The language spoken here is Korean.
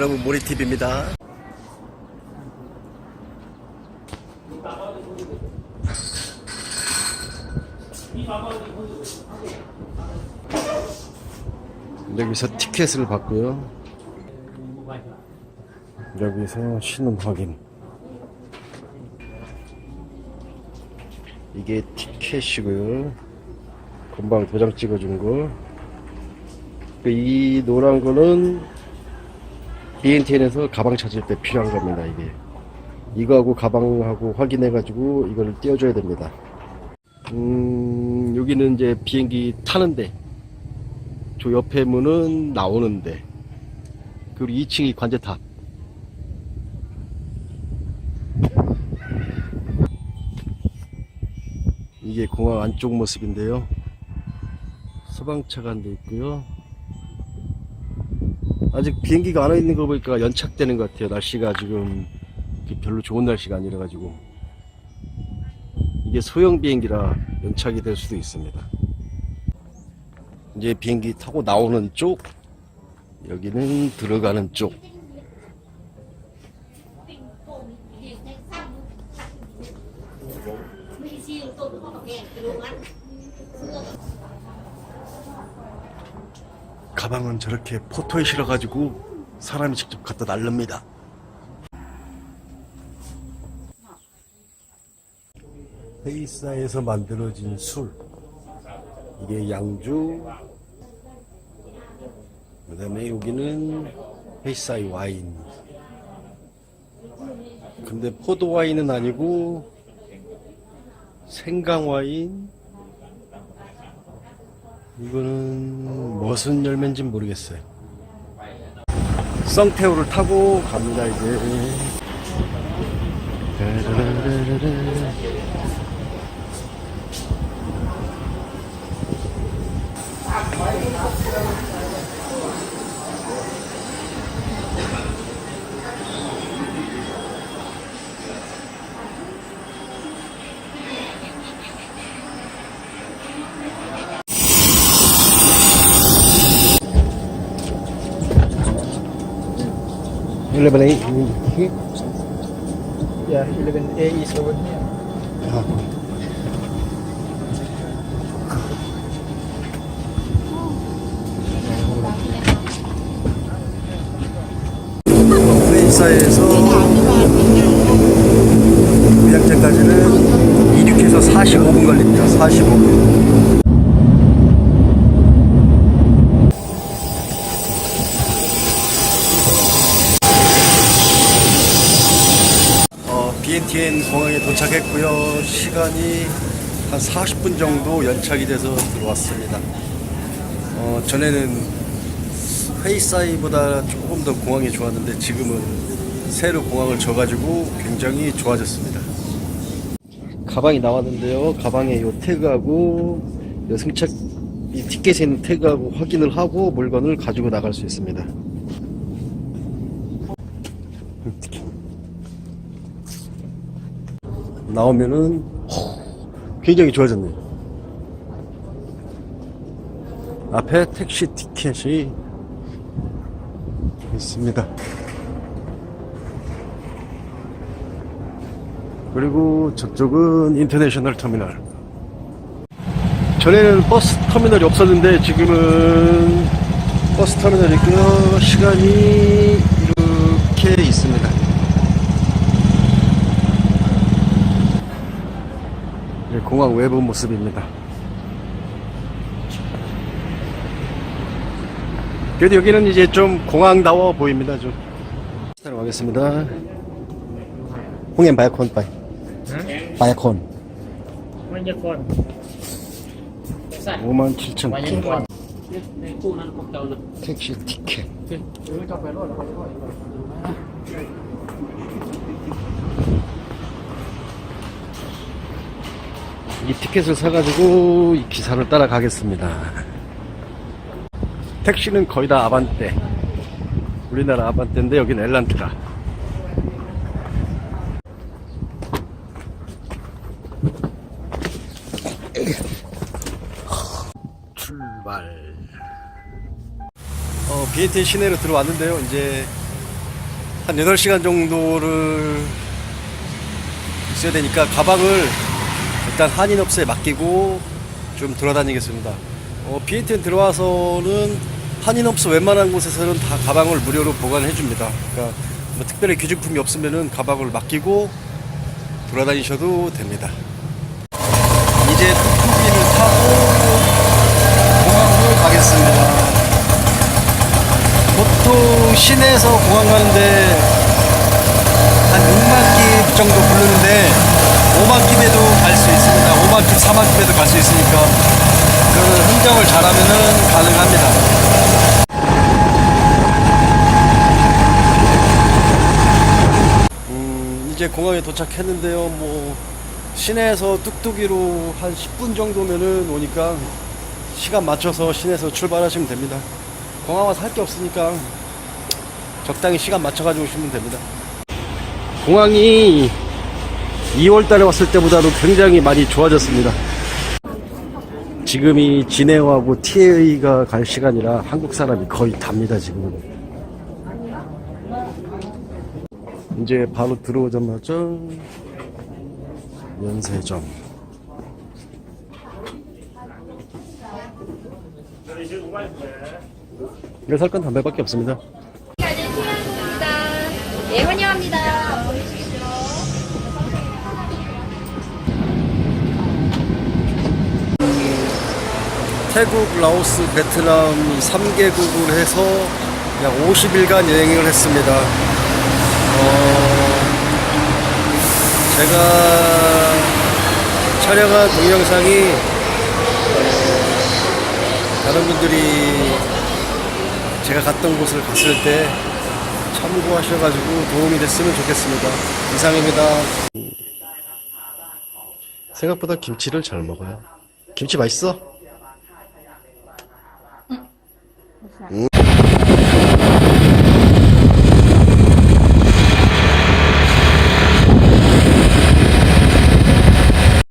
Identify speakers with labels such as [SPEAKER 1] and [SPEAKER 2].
[SPEAKER 1] 여러분 모리TV입니다. 여기서 티켓을 받고요. 여기서 신원 확인. 이게 티켓이고요. 금방 도장 찍어준 거. 그이 노란 거는 BNTN에서 가방 찾을 때 필요한 겁니다, 이게. 이거하고 가방하고 확인해가지고 이거를 띄워줘야 됩니다. 음, 여기는 이제 비행기 타는데, 저 옆에 문은 나오는데, 그리고 2층이 관제탑. 이게 공항 안쪽 모습인데요. 소방차가 안돼 있고요. 아직 비행기가 안 와 있는 거 보니까 연착되는 것 같아요. 날씨가 지금 별로 좋은 날씨가 아니라 가지고 이게 소형 비행기라 연착이 될 수도 있습니다. 이제 비행기 타고 나오는 쪽 여기는 들어가는 쪽 가방은 저렇게 포토에 실어가지고 사람이 직접 갖다 날릅니다. 회의사에서 만들어진 술. 이게 양주. 그 다음에 여기는 회의사의 와인. 근데 포도 와인은 아니고 생강 와인. 이거는 무슨 열매인지 모르겠어요. 썬테오를 타고 갑니다 이제. Eleven eight.
[SPEAKER 2] Yeah, 11A is over here.
[SPEAKER 1] 회의사에서 무양제까지는 이륙해서 45분 걸립니다. 45분. 어, BNTN 공항에 도착했고요. 시간이 한 40분 정도 연착이 돼서 들어왔습니다. 어, 전에는 회의사이보다 조금 더 공항이 좋았는데 지금은 새로 공항을 줘가지고 굉장히 좋아졌습니다. 가방이 나왔는데요. 가방에 요 태그하고 요 승차 이 티켓에 있는 태그하고 확인을 하고 물건을 가지고 나갈 수 있습니다. 나오면은 호, 굉장히 좋아졌네요. 앞에 택시 티켓이 있습니다. 그리고 저쪽은 인터내셔널 터미널. 전에는 버스 터미널이 없었는데 지금은 버스 터미널이 있고요. 시간이 이렇게 있습니다. 예, 공항 외부 모습입니다. 그래도 여기는 이제 좀 공항다워 보입니다. 좀. 따라 가겠습니다. 홍엔. 바이콘.
[SPEAKER 2] Manyakon. Saan?
[SPEAKER 1] 5만 7천 개.
[SPEAKER 2] Manyakon. May kunan ko daw lang.
[SPEAKER 1] 택시 티켓. 이 티켓을 사가지고 이 기사를 따라가겠습니다. 택시는 거의 다 아반떼. 우리나라 아반떼인데 여긴 엘란트라. 출발. 어, 비엔티 시내로 들어왔는데요. 이제 한 8시간 정도를 있어야 되니까 가방을 일단 한인업소에 맡기고 좀 돌아다니겠습니다. 어, 비엔티엔 들어와서는 한인업소 웬만한 곳에서는 다 가방을 무료로 보관해 줍니다. 그러니까 뭐 특별히 귀중품이 없으면은 가방을 맡기고 돌아다니셔도 됩니다. 이제 뚝뚝이를 타고 공항으로 가겠습니다. 보통 시내에서 공항 가는데 한 6만 킵 정도 부르는데 5만 킵에도 갈 수 있습니다. 5만 킵, 4만 킵에도 갈 수 있으니까 그 흥정을 잘하면은 가능합니다. 음, 이제 공항에 도착했는데요. 뭐 시내에서 뚝뚝이로 한 10분 정도면은 오니까 시간 맞춰서 시내에서 출발하시면 됩니다. 공항 와서 할 게 없으니까 적당히 시간 맞춰가지고 오시면 됩니다. 공항이 2월 달에 왔을 때보다도 굉장히 많이 좋아졌습니다. 지금이 진에어하고 TA가 갈 시간이라 한국 사람이 거의 답니다, 지금. 이제 바로 들어오자마자 면세점. 이거 살건 담배밖에 없습니다.
[SPEAKER 3] 입니다. 예, 환영합니다.
[SPEAKER 1] 태국, 라오스, 베트남 3개국을 해서 약 50일간 여행을 했습니다. 어, 제가 촬영한 동영상이 어, 다른 분들이 제가 갔던 곳을 갔을 때 참고하셔가지고 도움이 됐으면 좋겠습니다. 이상입니다. 생각보다 김치를 잘 먹어요. 김치 맛있어? Exactly. Mm.